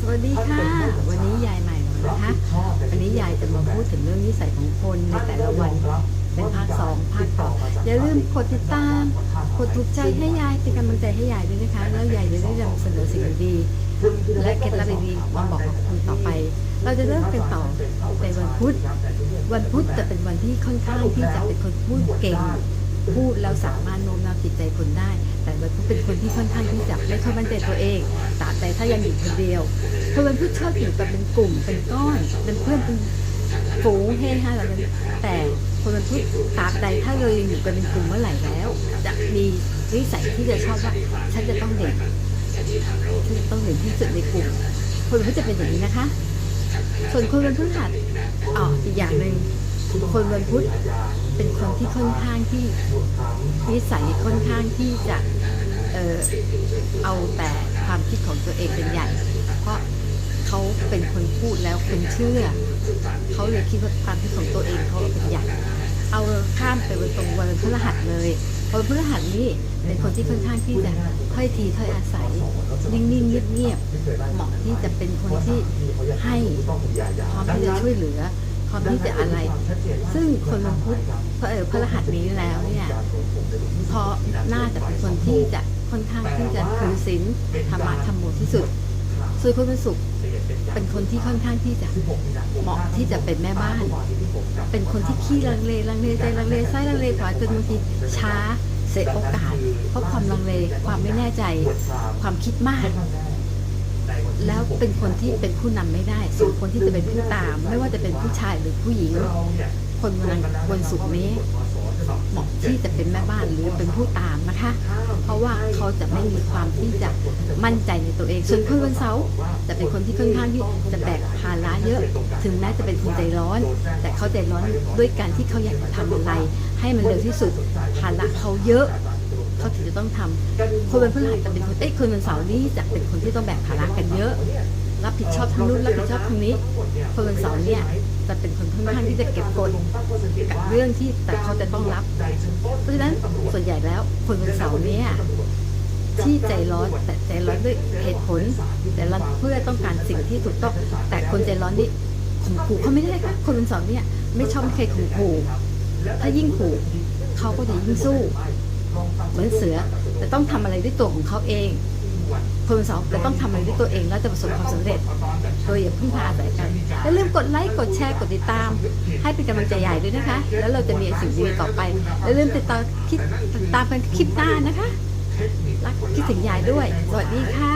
สวัสดีค่ะ วันนี้ยายใหม่มานะคะวันนี้ยายจะมาพูดถึงเรื่องนิสัยของคนในแต่ละวัน เป็นภาคสองภาคต่ออย่าลืมกดติดตาม กดถูกใจให้ยายเป็นกำลังใจให้ยายด้วยนะคะ แล้วยายจะได้นำเสนอสิ่งดีและเคล็ดลับดีๆมาบอกกับคุณต่อไป เราจะเริ่มกันต่อในวันพุธ วันพุธจะเป็นวันที่ค่อนข้างที่จะเป็นคนพูดเก่งพูดแล้วสามารถโน้มน้าวจิตใจคนได้ แต่วันพุธเป็นคนที่ค่อนข้างที่จะไม่ค่อยมั่นใจตัวเอง ตราบใดถ้ายังอยู่คนเดียวคนวันพุธชอบอยู่กับเป็นกลุ่มเป็นก้อนเป็นเพื่อนเป็นฝูงเฮฮาอะไรนั้นแต่คนวันพุธตราบใดถ้าเรายังอยู่กันเป็นกลุ่มเมื่อไหร่แล้ว จะมีนิสัยที่จะชอบว่าฉันจะต้องเด่นฉันจะต้องเด่นที่สุดในกลุ่มคนวันพุธจะเป็นอย่างนี้นะคะ ส่วนคนวันพฤหัสอ๋ออีกอย่างหนึ่งคนวันพุธเป็นคนที่ค่อนข้างที่นิสัยค่อนข้างที่จะเออเอาแต่ ความคิดของตัวเองเป็นใหญ่ เพราะเขาเป็นคนพูดแล้วคนเชื่อ เขาเลยคิดว่าความคิดของตัวเองเขาเป็นใหญ่ เอาข้ามไปวันตรงวันพฤหัสเลยวันพฤหัสนี่เป็นคนที่ค่อนข้างที่จะค่อยทีถ้อยอาศัย นิ่งๆเงียบๆเหมาะที่จะเป็นคนที่ให้พร้อมที่จะช่วยเหลือพร้อมที่จะอะไร ซึ่งคนวันพุธพอเออพฤหัสนี้แล้วเนี่ยเพราะน่าจะเป็นคนที่จะ ค่อนข้างที่จะถือศีลธรรมะธรรมโมที่สุดส่วนคนวันศุกร์เป็นคนที่ค่อนข้างที่จะเหมาะที่จะเป็นแม่บ้าน เป็นคนที่ขี้ลังเลลังเลใจลังเลไส้ลังเลขวาจนบางทีช้าเสียโอกาส เพราะความลังเลความไม่แน่ใจ ความคิดมาก แล้วเป็นคนที่เป็นผู้นำไม่ได้ส่วนคนที่จะเป็นผู้ตาม ไม่ว่าจะเป็นผู้ชายหรือผู้หญิง คนวันวันศุกนี้ ที่จะเป็นแม่บ้านหรือเป็นผู้ตามนะคะ เพราะว่าเขาจะไม่มีความที่จะมั่นใจในตัวเองส่วนคนวันเสาร์จะเป็นคนที่ค่อนข้างที่จะแบกภาระเยอะ ถึงแม้จะเป็นคนใจร้อน แต่เขาใจร้อนด้วยการที่เขาอยากจะทำอะไร ให้มันเร็วที่สุดภาระเขาเยอะเขาถึงจะต้องทำคนวันพฤหัสจะเป็นคนเอ้ยคนวันเสาร์นี่จะเป็นคนที่ต้องแบกภาระกันเยอะ รับผิดชอบทั้งนู้นรับผิดชอบทั้งนี้ คนวันเสาร์เนี่ย จะเป็นคนค่อนข้างที่จะเก็บกดกับเรื่องที่แต่เขาจะต้องรับ เพราะฉะนั้นส่วนใหญ่แล้วคนวันเสาร์เนี่ยที่ใจร้อนแต่ใจร้อนด้วยเหตุผล แต่ร้อนเพื่อต้องการสิ่งที่ถูกต้อง แต่คนใจร้อนนี่ข่มขู่เขาไม่ได้ค่ะคนวันเสาร์เนี่ยไม่ชอบให้ใครข่มขู่ถ้ายิ่งขู่เขาก็จะยิ่งสู้ เหมือนเสือแต่ต้องทำอะไรด้วยตัวของเขาเอง คนวันเสาร์จะต้องทำอะไรด้วยตัวเองแล้วจะประสบความสำเร็จ โดยอย่าพึ่งพาอาศัยกันอย่าลืมกดไลค์กดแชร์กดติดตาม ให้เป็นกำลังใจใหญ่ด้วยนะคะ แล้วเราจะมีสิ่งดีต่อไปอย่าลืมติดตามคลิปติดตามกันคลิปหน้านะคะรักคิดถึงยายด้วยสวัสดีค่ะ